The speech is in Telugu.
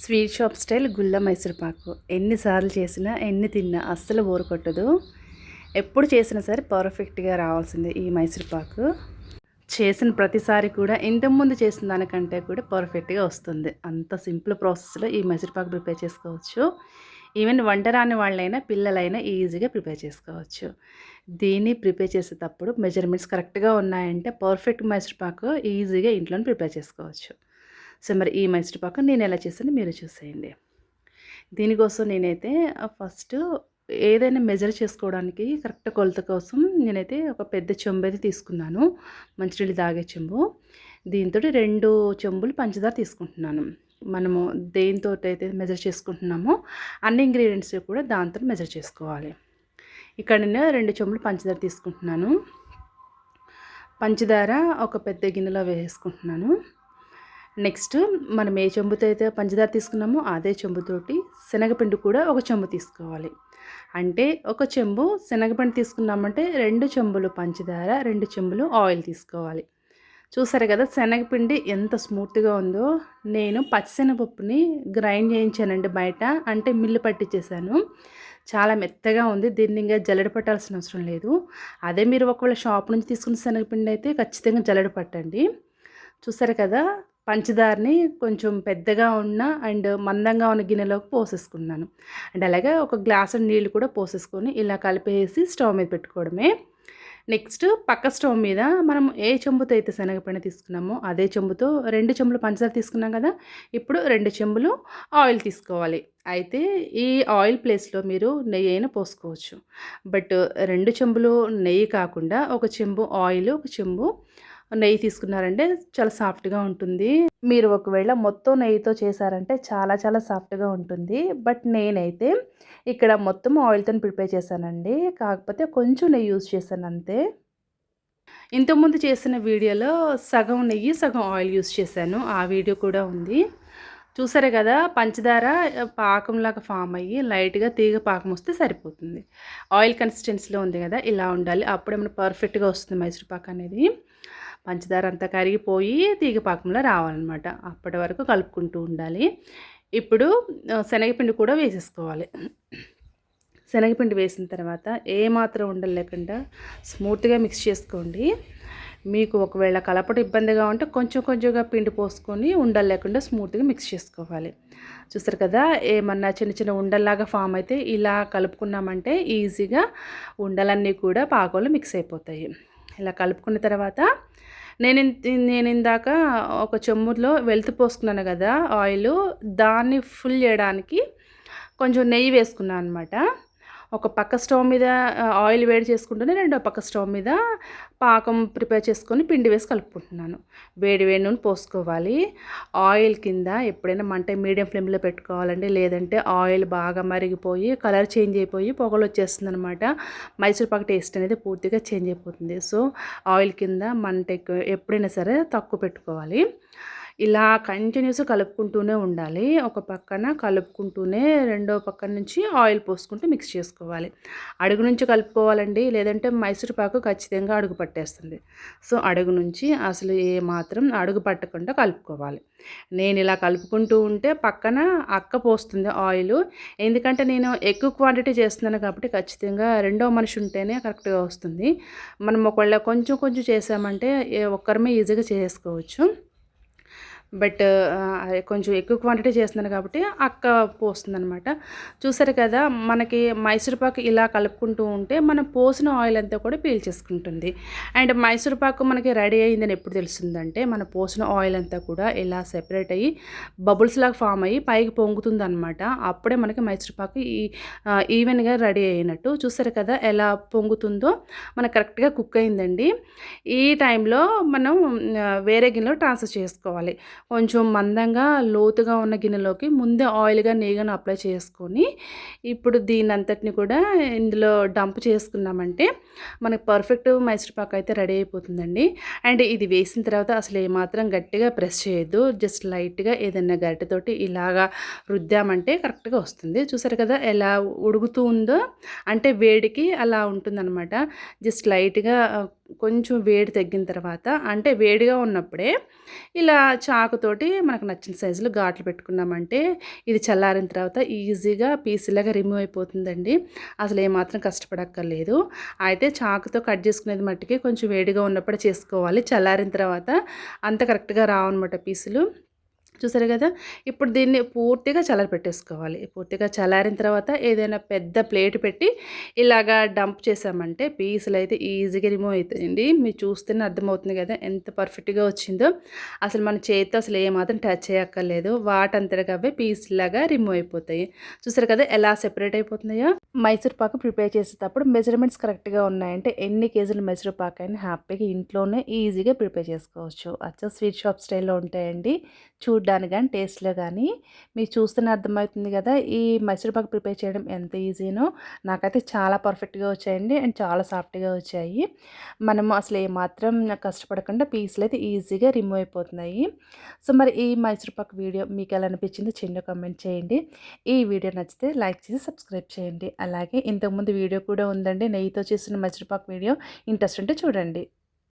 స్వీట్ షాప్ స్టైల్ గుల్ల మైసూర్పాకు ఎన్నిసార్లు చేసినా ఎన్ని తిన్నా అస్సలు బోరు కొట్టదు. ఎప్పుడు చేసినా సరే పర్ఫెక్ట్గా రావాల్సిందే ఈ మైసూర్పాకు చేసిన ప్రతిసారి కూడా ఇంతకుముందు చేసిన దానికంటే కూడా పర్ఫెక్ట్గా వస్తుంది. అంత సింపుల్ ప్రాసెస్లో ఈ మైసూర్పాకు ప్రిపేర్ చేసుకోవచ్చు. ఈవెన్ వంట రాని వాళ్ళైనా పిల్లలైనా ఈజీగా ప్రిపేర్ చేసుకోవచ్చు. దీన్ని ప్రిపేర్ చేసేటప్పుడు మెజర్మెంట్స్ కరెక్ట్గా ఉన్నాయంటే పర్ఫెక్ట్ మైసూర్పాకు ఈజీగా ఇంట్లోనే ప్రిపేర్ చేసుకోవచ్చు. సో మరి ఈ మైసూర్పాకు నేను ఎలా చేస్తానో మీరు చూసేయండి. దీనికోసం నేనైతే ఫస్ట్ ఏదైనా మెజర్ చేసుకోవడానికి కరెక్ట్ కొలత కోసం నేనైతే ఒక పెద్ద చెంబు అయితే తీసుకున్నాను. మంచినీళ్ళు తాగే చెంబు. దీంతో రెండు చెంబులు పంచదార తీసుకుంటున్నాను. మనము దేనితో అయితే మెజర్ చేసుకుంటున్నామో అన్ని ఇంగ్రీడియంట్స్ కూడా దాంతో మెజర్ చేసుకోవాలి. ఇక్కడ నేను రెండు చెంబులు పంచదార తీసుకుంటున్నాను. పంచదార ఒక పెద్ద గిన్నెలో వేసుకుంటున్నాను. నెక్స్ట్ మనం ఏ చెంబుతో అయితే పంచదార తీసుకున్నామో అదే చెంబుతోటి శనగపిండి కూడా ఒక చెంబు తీసుకోవాలి. అంటే ఒక చెంబు శనగపిండి తీసుకున్నామంటే రెండు చెంబులు పంచదార రెండు చెంబులు ఆయిల్ తీసుకోవాలి. చూసారు కదా శనగపిండి ఎంత స్మూత్గా ఉందో. నేను పచ్చిశనగపప్పుని గ్రైండ్ చేయించానండి బయట అంటే మిల్లు పట్టించేసాను చాలా మెత్తగా ఉంది దీన్ని ఇంకా జల్లెడ పట్టాల్సిన అవసరం లేదు. అదే మీరు ఒకవేళ షాప్ నుంచి తీసుకున్న శనగపిండి అయితే ఖచ్చితంగా జల్లెడ పట్టండి. చూసారు కదా పంచదారని కొంచెం పెద్దగా ఉన్న అండ్ మందంగా ఉన్న గిన్నెలోకి పోసేసుకున్నాను. అండ్ అలాగే ఒక గ్లాసు నీళ్ళు కూడా పోసేసుకొని ఇలా కలిపేసి స్టవ్ మీద పెట్టుకోవడమే. నెక్స్ట్ పక్క స్టవ్ మీద మనం ఏ చెంబుతో అయితే శనగపిండి తీసుకున్నామో అదే చెంబుతో రెండు చెంబులు పంచదార తీసుకున్నాం కదా ఇప్పుడు రెండు చెంబులు ఆయిల్ తీసుకోవాలి. అయితే ఈ ఆయిల్ ప్లేస్లో మీరు నెయ్యి అయినా పోసుకోవచ్చు. బట్ రెండు చెంబులు నెయ్యి కాకుండా ఒక చెంబు ఆయిల్ ఒక చెంబు నెయ్యి తీసుకున్నారంటే చాలా సాఫ్ట్గా ఉంటుంది. మీరు ఒకవేళ మొత్తం నెయ్యితో చేశారంటే చాలా చాలా సాఫ్ట్గా ఉంటుంది. బట్ నేనైతే ఇక్కడ మొత్తం ఆయిల్తో ప్రిపేర్ చేశానండి. కాకపోతే కొంచెం నెయ్యి యూజ్ చేశాను అంతే. ఇంతకుముందు చేసిన వీడియోలో సగం నెయ్యి సగం ఆయిల్ యూజ్ చేశాను. ఆ వీడియో కూడా ఉంది. చూసారే కదా పంచదార పాకంలాగా ఫామ్ అయ్యి లైట్గా తీగ పాకం వస్తే సరిపోతుంది. ఆయిల్ కన్సిస్టెన్సీలో ఉంది కదా ఇలా ఉండాలి. అప్పుడే మనకు పర్ఫెక్ట్గా వస్తుంది మైసూర్ పాక్ అనేది పంచదార అంతా కరిగిపోయి తీగ పాకంలో రావాలన్నమాట. అప్పటి వరకు కలుపుకుంటూ ఉండాలి. ఇప్పుడు శనగపిండి కూడా వేసేసుకోవాలి. శనగపిండి వేసిన తర్వాత ఏమాత్రం ఉండలు లేకుండా స్మూత్గా మిక్స్ చేసుకోండి. మీకు ఒకవేళ కలపడం ఇబ్బందిగా ఉంటే కొంచెం కొంచెంగా పిండి పోసుకొని ఉండలు లేకుండా స్మూత్గా మిక్స్ చేసుకోవాలి. చూస్తారు కదా ఏమన్నా చిన్న చిన్న ఉండల్లాగా ఫామ్ అయితే ఇలా కలుపుకున్నామంటే ఈజీగా ఉండలన్నీ కూడా పాకంలో మిక్స్ అయిపోతాయి. ఇలా కలుపుకున్న తర్వాత నేను నేను ఇందాక ఒక చెమ్ములో వెలుతు పోసుకున్నాను కదా ఆయిల్ దాన్ని ఫుల్ చేయడానికి కొంచెం నెయ్యి వేసుకున్నాను అనమాట ఒక పక్క స్టవ్ మీద ఆయిల్ వేడి చేసుకుంటూనే రెండో పక్క స్టవ్ మీద పాకం ప్రిపేర్ చేసుకొని పిండి వేసి కలుపుకుంటున్నాను. వేడి వేడి నూనె పోసుకోవాలి. ఆయిల్ కింద ఎప్పుడైనా మంట మీడియం ఫ్లేమ్లో పెట్టుకోవాలండి. లేదంటే ఆయిల్ బాగా మరిగిపోయి కలర్ చేంజ్ అయిపోయి పొగలు వచ్చేస్తుంది అనమాట మైసూర్ పాక్ టేస్ట్ అనేది పూర్తిగా చేంజ్ అయిపోతుంది. సో ఆయిల్ కింద మంట ఎప్పుడైనా సరే తక్కువ పెట్టుకోవాలి. ఇలా కంటిన్యూస్ కలుపుకుంటూనే ఉండాలి. ఒక పక్కన కలుపుకుంటూనే రెండో పక్కన నుంచి ఆయిల్ పోసుకుంటూ మిక్స్ చేసుకోవాలి. అడుగు నుంచి కలుపుకోవాలండి లేదంటే మైసూర్ పాకు ఖచ్చితంగా అడుగు పట్టేస్తుంది. సో అడుగు నుంచి అసలు ఏ మాత్రం అడుగు పట్టకుండా కలుపుకోవాలి. నేను ఇలా కలుపుకుంటూ ఉంటే పక్కన అక్క పోస్తుంది ఆయిల్ ఎందుకంటే నేను ఎక్కువ క్వాంటిటీ చేస్తున్నాను కాబట్టి ఖచ్చితంగా రెండో మనిషి ఉంటేనే కరెక్ట్గా వస్తుంది. మనం ఒకవేళ కొంచెం కొంచెం చేసామంటే ఒక్కరమే ఈజీగా చేసుకోవచ్చు. బట్ కొంచెం ఎక్కువ క్వాంటిటీ చేస్తున్నాను కాబట్టి అక్క పోస్తుంది అనమాట చూసారు కదా మనకి మైసూరుపాకు ఇలా కలుపుకుంటూ ఉంటే మనం పోసిన ఆయిల్ అంతా కూడా పీల్చేసుకుంటుంది అండ్ మైసూరుపాకు మనకి రెడీ అయిందని ఎప్పుడు తెలుస్తుందంటే మన పోసిన ఆయిల్ అంతా కూడా ఇలా సెపరేట్ అయ్యి బబుల్స్ లాగా ఫామ్ అయ్యి పైకి పొంగుతుంది అనమాట అప్పుడే మనకి మైసూరుపాకు ఈ ఈవెన్గా రెడీ అయినట్టు. చూసారు కదా ఎలా పొంగుతుందో మనకు కరెక్ట్గా కుక్ అయిందండి. ఈ టైంలో మనం వేరే గిన్నెలో ట్రాన్స్ఫర్ చేసుకోవాలి. కొంచెం మందంగా లోతుగా ఉన్న గిన్నెలోకి ముందే ఆయిల్గా నెయ్యిగాను అప్లై చేసుకొని ఇప్పుడు దీని అంతటిని కూడా ఇందులో డంప్ చేసుకున్నామంటే మనకు పర్ఫెక్ట్ మైసూర్ పాక్ అయితే రెడీ అయిపోతుందండి. అండ్ ఇది వేసిన తర్వాత అసలు ఏమాత్రం గట్టిగా ప్రెస్ చేయొద్దు. జస్ట్ లైట్గా ఏదైనా గరిటెతోటి ఇలాగా రుద్దామంటే కరెక్ట్గా వస్తుంది. చూసారు కదా ఎలా ఉడుగుతూ ఉందో? అంటే వేడికి అలా ఉంటుందన్నమాట. జస్ట్ లైట్గా కొంచెం వేడి తగ్గిన తర్వాత అంటే వేడిగా ఉన్నప్పుడే ఇలా చాకుతోటి మనకు నచ్చిన సైజులో ఘాట్లు పెట్టుకున్నామంటే ఇది చల్లారిన తర్వాత ఈజీగా పీసులాగా రిమూవ్ అయిపోతుందండి. అసలు ఏమాత్రం కష్టపడక్కర్లేదు. అయితే చాకుతో కట్ చేసుకునేది మట్టికి కొంచెం వేడిగా ఉన్నప్పుడే చేసుకోవాలి. చల్లారిన తర్వాత అంత కరెక్ట్గా రావన్నమాట పీసులు. చూసారు కదా? ఇప్పుడు దీన్ని పూర్తిగా చల్లారి పెట్టేసుకోవాలి. పూర్తిగా చల్లారిన తర్వాత ఏదైనా పెద్ద ప్లేట్ పెట్టి ఇలాగా డంప్ చేసామంటే పీసులు అయితే ఈజీగా రిమూవ్ అవుతాయండి. మీరు చూస్తేనే అర్థమవుతుంది కదా ఎంత పర్ఫెక్ట్గా వచ్చిందో. అసలు మన చేతితో అసలు ఏమాత్రం టచ్ చేయక్కర్లేదు. వాటంతటిగా అవే పీసులాగా రిమూవ్ అయిపోతాయి. చూసారు కదా ఎలా సెపరేట్ అయిపోతున్నాయో? మైసూర్ పాకు ప్రిపేర్ చేసేటప్పుడు మెజర్మెంట్స్ కరెక్ట్గా ఉన్నాయంటే ఎన్ని కేజీలు మైసూర్ పాక్ అయినా హ్యాపీగా ఇంట్లోనే ఈజీగా ప్రిపేర్ చేసుకోవచ్చు. అచ్చా స్వీట్ షాప్ స్టైల్లో ఉంటాయండి. చూ చూడ్డానికి కానీ టేస్ట్లో కానీ మీరు చూస్తేనే అర్థమవుతుంది కదా ఈ మైసూర్పాకు ప్రిపేర్ చేయడం ఎంత ఈజీనో. నాకైతే చాలా పర్ఫెక్ట్గా వచ్చాయండి అండ్ చాలా సాఫ్ట్గా వచ్చాయి. మనము అసలు ఏమాత్రం కష్టపడకుండా పీసులు అయితే ఈజీగా రిమూవ్ అయిపోతున్నాయి. సో మరి ఈ మైసూర్పాకు వీడియో మీకు ఎలా అనిపించిందో చిన్న కామెంట్ చేయండి. ఈ వీడియో నచ్చితే లైక్ చేసి సబ్స్క్రైబ్ చేయండి. అలాగే ఇంతకుముందు వీడియో కూడా ఉందండి నెయ్యితో చేసిన మైసూర్పాకు వీడియో. ఇంట్రెస్ట్ ఉంటే చూడండి.